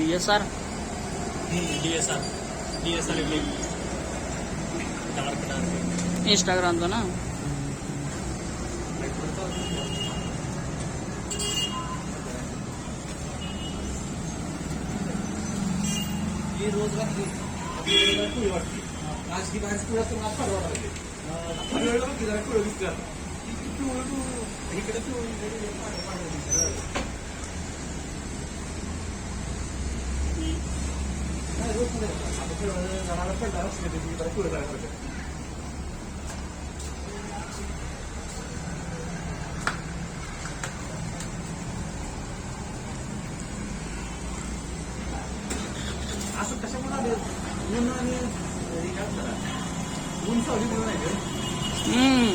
T S R D S R D S R dark dark इंस्टाग्रामचा ना ही रोज आज ही बाहेर तर आज पाडवा लागली पिवळं बघ की जरा पिवळं दिसते आता ती पिवळं तू इकडे पिवळी असं कशामुळे आले ऊन आणि हे काय म्हणतात ऊन सावली म्हणून आहे